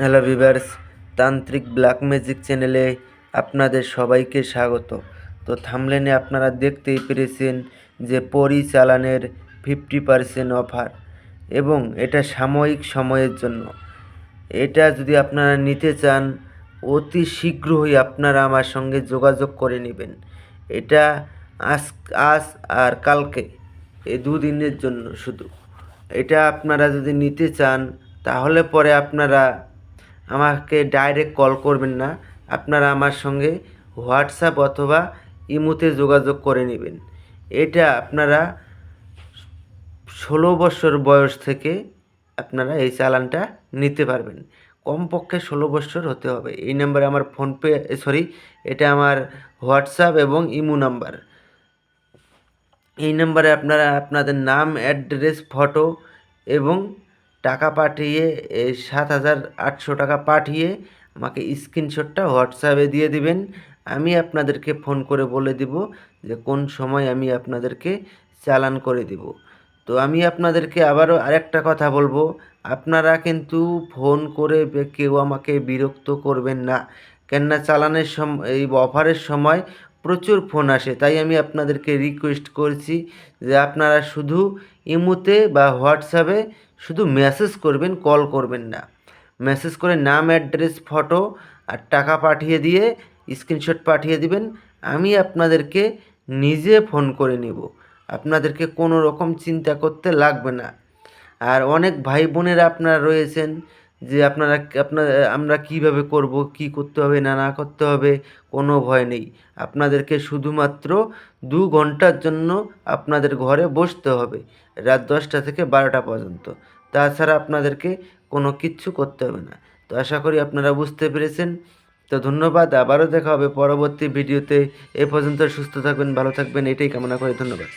Hello viewers, তান্ত্রিক black magic চ্যানেলে আপনাদের সবাইকে স্বাগত। তো থামলেনে আপনারা দেখতেই পেরেছেন যে পরিচালানের ফিফটি পার্সেন্ট অফার এবং এটা সাময়িক সময়ের জন্য। এটা যদি আপনারা নিতে চান, অতি শীঘ্রই আপনারা আমার সঙ্গে যোগাযোগ করে নেবেন। এটা আজ আজ আর কালকে এই দুদিনের জন্য শুধু। এটা আপনারা যদি নিতে চান, তাহলে পরে আপনারা আমাকে ডাইরেক্ট কল করবেন না। আপনারা আমার সঙ্গে হোয়াটসঅ্যাপ অথবা ইমুতে যোগাযোগ করে নেবেন। এটা আপনারা ষোলো বছর বয়স থেকে আপনারা এই চালানটা নিতে পারবেন। কমপক্ষে ষোলো বছর হতে হবে। এই নাম্বারে আমার ফোনপে সরি এটা আমার হোয়াটসঅ্যাপ এবং ইমো নাম্বার এই নাম্বারে আপনারা আপনাদের নাম অ্যাড্রেস ফটো এবং টাকা পাঠিয়ে সাত হাজার আটশো টাকা পাঠিয়ে আমাকে স্ক্রিনশটটা হোয়াটসঅ্যাপে দিয়ে দিবেন। আমি আপনাদেরকে ফোন করে বলে দিব যে কোন সময় আমি আপনাদেরকে চালান করে দিব। তো আমি আপনাদেরকে আবারও আরেকটা কথা বলব। আপনারা কিন্তু ফোন করে কেউ আমাকে বিরক্ত করবেন না। কেননা চালানের সম, এই অফারের সময় প্রচুর ফোন আসে, তাই আমি আপনাদেরকে রিকোয়েস্ট করছি যে আপনারা শুধু ইমোতে বা হোয়াটসঅ্যাপে শুধু মেসেজ করবেন কল করবেন না। মেসেজ করে নাম অ্যাড্রেস ফটো আর টাকা পাঠিয়ে দিয়ে স্ক্রিনশট পাঠিয়ে দিবেন, আমি আপনাদেরকে নিজে ফোন করে নেব। আপনাদেরকে কোনো রকম চিন্তা করতে লাগবে না। আর অনেক ভাই বোনেরা আপনারা রয়েছেন যে আপনারা আপনার, আমরা কীভাবে করব, কি করতে হবে, না না করতে হবে, কোনো ভয় নেই। আপনাদেরকে শুধুমাত্র দু ঘণ্টার জন্য আপনাদের ঘরে বসতে হবে, রাত দশটা থেকে বারোটা পর্যন্ত। তাছাড়া আপনাদেরকে কোনো কিচ্ছু করতে হবে না। তো আশা করি আপনারা বুঝতে পেরেছেন। তো ধন্যবাদ, আবারও দেখা হবে পরবর্তী ভিডিওতে। এ পর্যন্ত সুস্থ থাকবেন, ভালো থাকবেন, এটাই কামনা করি, ধন্যবাদ।